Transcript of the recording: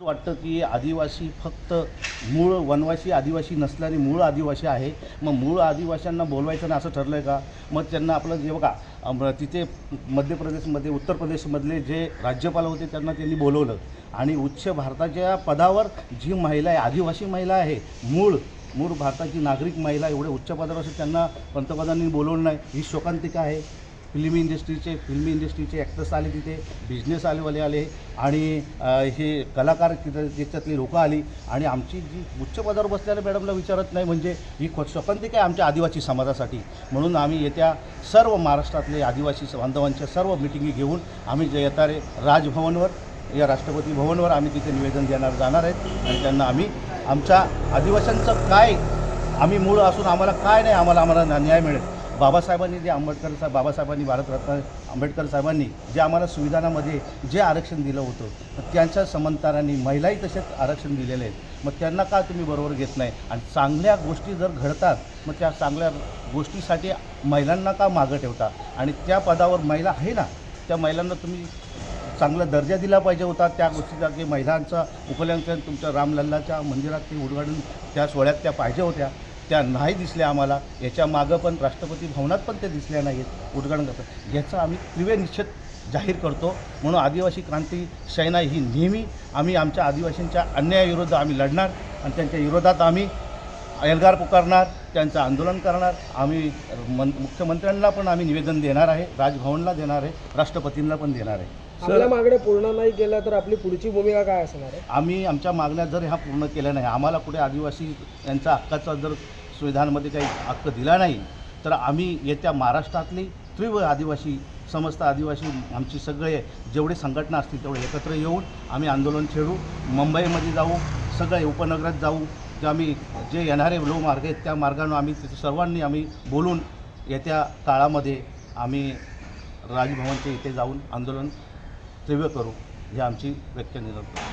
वाटतं की आदिवासी फक्त मूळ वनवासी आदिवासी नसल्याने मूळ आदिवासी आहे. मग मूळ आदिवाशांना बोलवायचं नाही असं ठरलं आहे का? मग त्यांना आपलं जे बघा तिथे मध्य प्रदेशमध्ये उत्तर प्रदेशमधले जे राज्यपाल होते त्यांना त्यांनी बोलवलं. आणि उच्च भारताच्या पदावर जी महिला आहे आदिवासी महिला आहे मूळ मूळ भारताची नागरिक महिला एवढे उच्च पदावर असं त्यांना पंतप्रधानांनी बोलवलं नाही. ही शोकांतिका आहे. फिल्म इंडस्ट्रीचे फिल्म इंडस्ट्रीचे ॲक्टर्स आले तिथे बिझनेस आलेवाले आले. आणि हे कलाकार तिथं त्याच्यातली लोकं आली. आणि आमची जी उच्च पदावर बसलेल्या मॅडमला विचारत नाही म्हणजे ही खो शोकांतिका आहे आमच्या आदिवासी समाजासाठी? म्हणून आम्ही येत्या सर्व महाराष्ट्रातले आदिवासी बांधवांच्या सर्व मिटिंगी घेऊन आम्ही जे येणारे राजभवनवर या राष्ट्रपती भवनवर आम्ही तिथे निवेदन देणार जाणार आहेत. आणि त्यांना आम्ही आमच्या आदिवासींचं काय आम्ही मूळ असून आम्हाला काय नाही आम्हाला आम्हाला न्याय मिळेल. बाबासाहेबांनी जे आंबेडकर साहेब बाबासाहेबांनी भारतरत्न आंबेडकर साहेबांनी जे आम्हाला संविधानामध्ये जे आरक्षण दिलं होतं त्यांच्या समांतराने महिलाही तसेच आरक्षण दिलेले आहेत. मग त्यांना का तुम्ही बरोबर घेत नाही? आणि चांगल्या गोष्टी जर घडतात मग त्या चांगल्या गोष्टीसाठी महिलांना का मागं ठेवता? आणि त्या पदावर महिला आहे ना त्या महिलांना तुम्ही चांगला दर्जा दिला पाहिजे होता. त्या गोष्टीचा की महिलांचा उपलंकन तुमच्या रामलल्लाच्या मंदिरात ते उद्घाटन त्या सोहळ्यात त्या पाहिजे होत्या. त्या नाही दिसल्या आम्हाला याच्या मागं पण राष्ट्रपती भवनात पण त्या दिसल्या नाहीत उद्घाटन करतात. याचा आम्ही तीव्र निषेध जाहीर करतो. म्हणून आदिवासी क्रांती सेना ही नेहमी आम्ही आमच्या आदिवासींच्या अन्यायाविरुद्ध आम्ही लढणार आणि त्यांच्या विरोधात आम्ही एल्गार पुकारणार त्यांचं आंदोलन करणार. आम्ही मन मुख्यमंत्र्यांना पण आम्ही निवेदन देणार आहे राजभवनला देणार आहे राष्ट्रपतींना पण देणार आहे. आपल्या मागण्या पूर्ण नाही केल्या तर आपली पुढची भूमिका काय असणार आहे? आम्ही आमच्या मागण्या जर ह्या पूर्ण केल्या नाही आम्हाला कुठे आदिवासी यांचा हक्काचा जर संविधानामध्ये काही हक्क दिला नाही तर आम्ही येत्या महाराष्ट्रातली तीव्र आदिवासी समस्त आदिवासी आमची सगळे जेवढे संघटना असतील तेवढे एकत्र येऊन आम्ही आंदोलन छेडू मुंबईमध्ये जाऊ सगळे उपनगरात जाऊ जे आम्ही जे येणारे लो मार्ग आहेत त्या मार्गानं आम्ही तिथे सर्वांनी आम्ही बोलून येत्या काळामध्ये आम्ही राजभवनच्या इथे जाऊन आंदोलन तीव्र करू ही आमची व्याख्या निरंतर